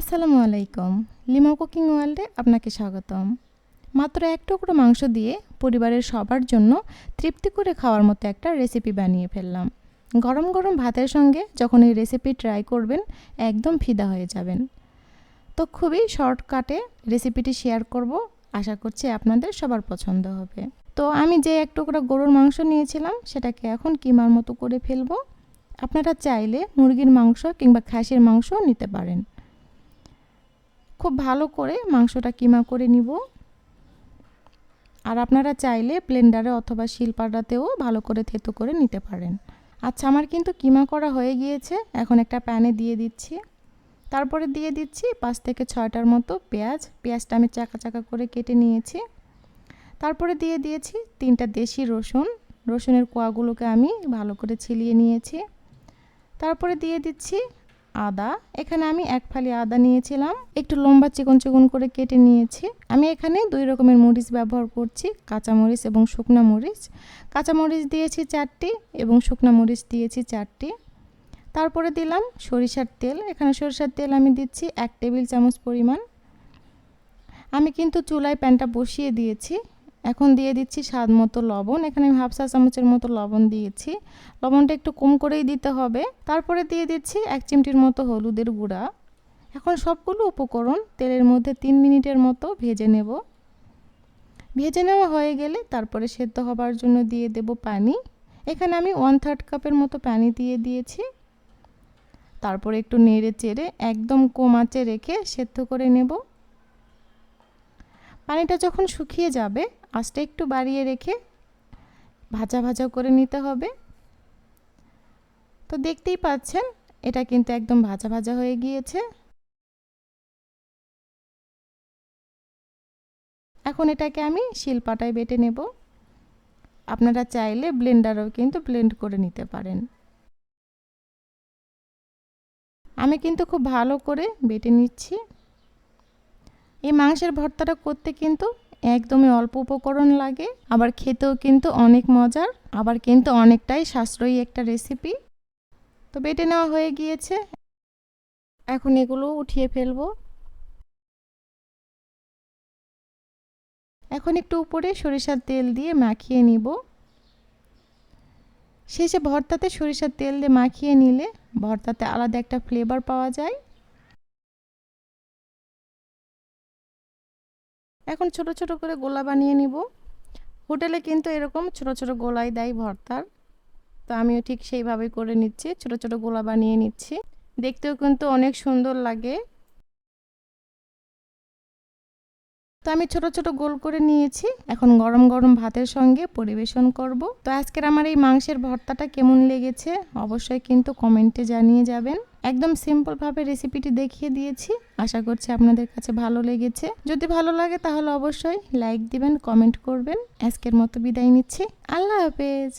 আসসালামু আলাইকুম। Lima cooking ওয়ার্ল্ডে আপনাকে স্বাগতম। মাত্র এক টুকরো মাংস দিয়ে পরিবারের সবার জন্য তৃপ্তি করে খাওয়ার মতো একটা রেসিপি বানিয়ে ফেললাম। গরম গরম ভাতের সঙ্গে যখন এই রেসিপি ট্রাই করবেন, একদম ফিদা হয়ে যাবেন। তো খুবই শর্টকাটে রেসিপিটি শেয়ার করব। আশা করছি আপনাদের সবার পছন্দ হবে। তো আমি যে এক টুকরো গরুর মাংস নিয়েছিলাম, সেটাকে এখন কিমার মতো করে ফেলব। আপনারা চাইলে মুরগির মাংস কিংবা খাসির মাংস নিতে পারেন। খুব ভালো করে মাংসটা কিমা করে নিব। আর আপনারা চাইলে ব্লেন্ডারে অথবা শিলপাটাতেও ভালো করে থেতো করে নিতে পারেন। আচ্ছা আমার কিন্তু কিমা করা হয়ে গিয়েছে। এখন একটা প্যানে দিয়ে দিচ্ছি। তারপরে দিয়ে দিচ্ছি পাঁচ থেকে ছয়টার মতো পেঁয়াজ। পেঁয়াজটা আমি চাকা চাকা করে কেটে নিয়েছি। তারপরে দিয়ে দিয়েছি তিনটা দেশি রসুন। রসুনের কোয়াগুলোকে আমি ভালো করে ছিলিয়ে নিয়েছি। তারপরে দিয়ে দিচ্ছি আদা। এখানে আমি এক ফালি আদা নিয়েছিলাম। একটু লম্বা চিকন চিকন করে কেটে নিয়েছি। আমি এখানে দুই রকমের মরিচ ব্যবহার করছি কাঁচা মরিচ এবং শুকনো মরিচ। কাঁচা মরিচ দিয়েছি চারটি এবং শুকনো মরিচ দিয়েছি চারটি। তারপরে দিলাম সরিষার তেল। এখানে সরিষার তেল আমি দিচ্ছি এক টেবিল চামচ পরিমাণ। আমি কিন্তু চুলায় প্যানটা বসিয়ে দিয়েছি। এখন দিয়ে দিচ্ছি স্বাদ মতো লবণ। এখানে আমি হাফ চা চামচের মতো লবণ দিয়েছি। লবণটা একটু কম করেই দিতে হবে। তারপরে দিয়ে দিচ্ছি এক চিমটির মতো হলুদের গুঁড়া। এখন সবগুলো উপকরণ তেলের মধ্যে তিন মিনিটের মতো ভেজে নেব। ভেজে নেওয়া হয়ে গেলে তারপরে সেদ্ধ হবার জন্য দিয়ে দেব পানি। এখানে আমি ওয়ান থার্ড কাপের মতো পানি দিয়ে দিয়েছি। তারপরে একটু নেড়ে চেড়ে একদম কম আঁচে রেখে সেদ্ধ করে নেব। পানিটা যখন শুকিয়ে যাবে, আঁচটা একটু বাড়িয়ে রেখে ভাজা ভাজা করে নিতে হবে। তো দেখতেই পাচ্ছেন, এটা কিন্তু একদম ভাজা ভাজা হয়ে গিয়েছে। এখন এটাকে আমি শিলপাটায় বেটে নেব। আপনারা চাইলে ব্লেন্ডারও কিন্তু ব্লেন্ড করে নিতে পারেন। আমি কিন্তু খুব ভালো করে বেটে নিচ্ছি। এই মাংসের ভর্তাটা করতে কিন্তু একদমই অল্প উপকরণ লাগে, আবার খেতেও কিন্তু অনেক মজার, আবার কিন্তু অনেকটাই সাশ্রয়ী একটা রেসিপি তো বেটে নেওয়া হয়ে গিয়েছে। এখন এগুলো উঠিয়ে ফেলব। এখন একটু উপরে সরিষার তেল দিয়ে মাখিয়ে নিব। শেষে ভর্তাতে সরিষার তেল দিয়ে মাখিয়ে নিলে ভর্তাতে আলাদা একটা ফ্লেভার পাওয়া যায়। এখন ছোট ছোট করে গোলা বানিয়ে নিব। হোটেলে কিন্তু এরকম ছোট ছোট গোলাই দেয় ভর্তার। তো আমিও ঠিক সেইভাবে করে নিচ্ছি। ছোট ছোট গোলা বানিয়ে নিচ্ছি। দেখতেও কিন্তু অনেক সুন্দর লাগে। তো আমি ছোট ছোট গোল করে নিয়েছি। এখন গরম গরম ভাতের সঙ্গে পরিবেশন করব। তো আজকের আমার এই মাংসের ভর্তাটা কেমন লেগেছে অবশ্যই কিন্তু কমেন্টে জানিয়ে যাবেন। একদম সিম্পলভাবে রেসিপিটি দেখিয়ে দিয়েছি। আশা করছি আপনাদের কাছে ভালো লেগেছে। যদি ভালো লাগে তাহলে অবশ্যই লাইক দিবেন, কমেন্ট করবেন। আজকের মতো বিদায় নিচ্ছি। আল্লাহ হাফেজ।